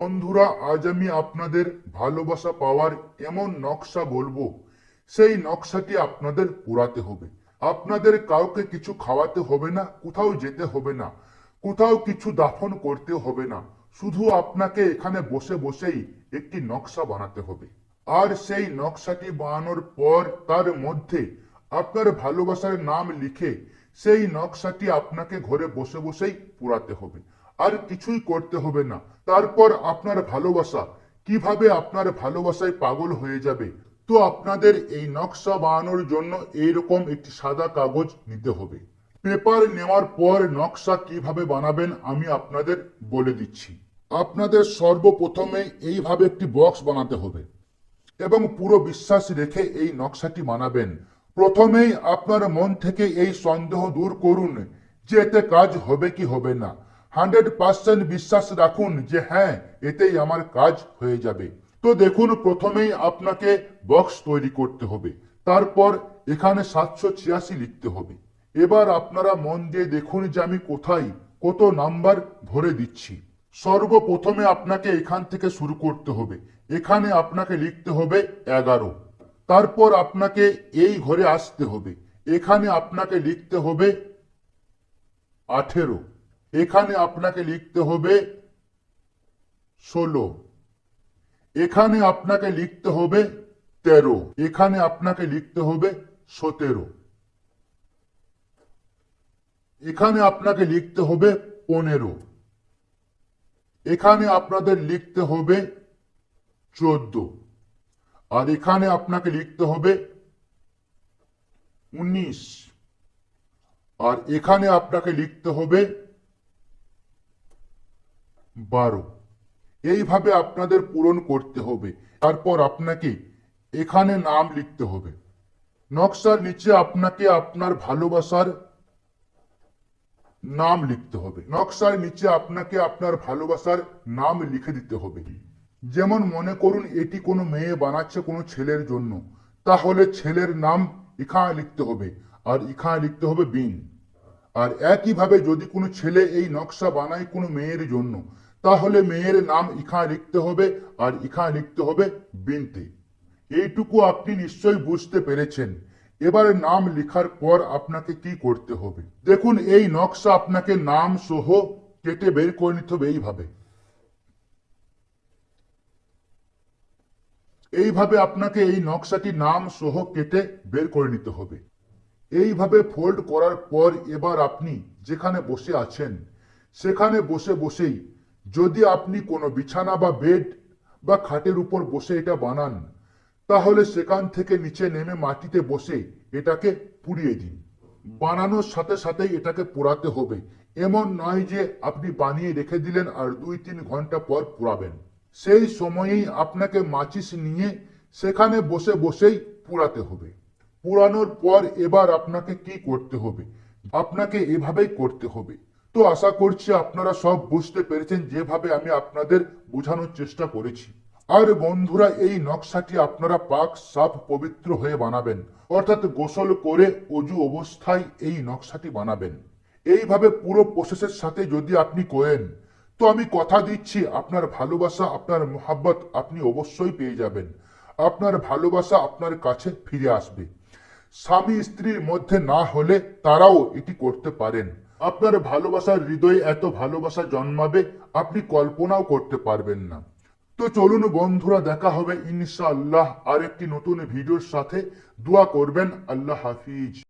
বন্ধুরা, আজ আমি আপনাদের ভালোবাসা পাওয়ার এমন নকশা বলব। সেই নকশাটি আপনাদের পুরাতে হবে। আপনাদের কাউকে কিছু খাওয়াতে হবে না, কোথাও যেতে হবে না, কোথাও কিছু দাফন করতে হবে না। শুধু আপনাকে এখানে বসে বসেই একটি নকশা বানাতে হবে। আর সেই নকশাটি বানানোর পর তার মধ্যে আপনার ভালোবাসার নাম লিখে সেই নকশাটি আপনাকে ঘরে বসে বসেই পুরাতে হবে। আর কিছুই করতে হবে না। তারপর আপনার ভালোবাসা। কীভাবে আপনার ভালোবাসায় পাগল হয়ে যাবে? তো আপনাদের এই নকশা বানানোর জন্য এইরকম একটি সাদা কাগজ নিতে হবে। পেপার নেওয়ার পর নকশা কীভাবে বানাবেন আমি আপনাদের বলে দিচ্ছি। আপনাদের সর্বপ্রথমে এইভাবে একটি বক্স বানাতে হবে এবং পুরো বিশ্বাস রেখে এই নকশাটি বানাবেন। প্রথমেই আপনার মন থেকে এই সন্দেহ দূর করুন যে এতে কাজ হবে কি হবে না। হান্ড্রেড পার্সেন্ট বিশ্বাস রাখুন যে হ্যাঁ এতেই আমার কাজ হয়ে যাবে। তো দেখুন, প্রথমেই আপনাকে বক্স তৈরি করতে হবে। তারপর এখানে সাতশো ছিয়াশি লিখতে হবে। এবার আপনারা মন দিয়ে দেখুন যে আমি কোথায় কত নাম্বার ভরে দিচ্ছি। সর্বপ্রথমে আপনাকে এখান থেকে শুরু করতে হবে। এখানে আপনাকে লিখতে হবে এগারো। তারপর আপনাকে এই ঘরে আসতে হবে। এখানে আপনাকে লিখতে হবে আঠেরো। এখানে আপনাকে লিখতে হবে ষোলো। এখানে আপনাকে লিখতে হবে তেরো। এখানে আপনাকে লিখতে হবে সতেরো। এখানে আপনাকে লিখতে হবে পনেরো। এখানে আপনাদের লিখতে হবে চোদ্দ। আর এখানে আপনাকে লিখতে হবে উনিশ। আর এখানে আপনাকে লিখতে হবে বারো। এইভাবে আপনাদের পূরণ করতে হবে। তারপর আপনাকে এখানে নাম লিখতে হবে। নকশার নিচে আপনাকে আপনার ভালোবাসার নাম লিখতে হবে। নকশার নিচে আপনাকে আপনার ভালোবাসার নাম লিখে দিতে হবে। যেমন মনে করুন, এটি কোনো মেয়ে বানাচ্ছে কোনো ছেলের জন্য। তাহলে ছেলের নাম এখানে লিখতে হবে। আর এখানে লিখতে হবে বিন। আর একইভাবে যদি কোনো ছেলে এই নকশা বানায় কোনো মেয়ের জন্য তাহলে মেয়ের নাম এখানে লিখতে হবে আর এখানে লিখতে হবে বিনতে। এইটুকু আপনি নিশ্চয়ই বুঝতে পেরেছেন। এবার নাম লেখার পর আপনাকে কি করতে হবে? দেখুন, এই নকশা আপনাকে নাম সহ কেটে বের করে নিতে হবে এইভাবে। এইভাবে আপনাকে এই নকশাটি নাম সহ কেটে বের করে নিতে হবে। এইভাবে ফোল্ড করার পর এবার আপনি যেখানে বসে আছেন, সেখানে বসে বসেই যদি আপনি কোনো বিছানা বা বেড বা খাটের উপর বসে এটা বানান, তাহলে সেখান থেকে নিচে নেমে মাটিতে বসে এটাকে পুড়িয়ে দিন। বানানোর সাথে সাথেই এটাকে পোড়াতে হবে। এমন নয় যে আপনি বানিয়ে রেখে দিলেন আর দুই তিন ঘণ্টা পর পোড়াবেন। সেই সময়েই আপনাকে মাচিস নিয়ে সেখানে বসে বসেই পোড়াতে হবে। পোড়ানোর পর এবার আপনাকে কি করতে হবে? আপনাকে এভাবেই করতে হবে। তো আশা করছি আপনারা সব বুঝতে পেরেছেন যেভাবে আমি আপনাদের বোঝানোর চেষ্টা করেছি। আর বন্ধুরা, এই নকশাটি আপনারা পাক সাফ পবিত্র হয়ে বানাবেন। অর্থাৎ গোসল করে অজু অবস্থায় এই নকশাটি বানাবেন। এইভাবে পুরো প্রসেসের সাথে যদি আপনি করেন, তো আমি কথা দিচ্ছি, আপনার ভালোবাসা, আপনার মোহাব্বত আপনি অবশ্যই পেয়ে যাবেন। আপনার ভালোবাসা আপনার কাছে ফিরে আসবে। স্বামী স্ত্রীর মধ্যে না হলে তারাও এটি করতে পারেন। আপনার ভালোবাসার হৃদয়ে এত ভালোবাসা জন্মাবে, আপনি কল্পনাও করতে পারবেন না। তো চলুন বন্ধুরা, দেখা হবে ইনশাআল্লাহ আরেকটি নতুন ভিডিওর সাথে। দোয়া করবেন, আল্লাহ হাফিজ।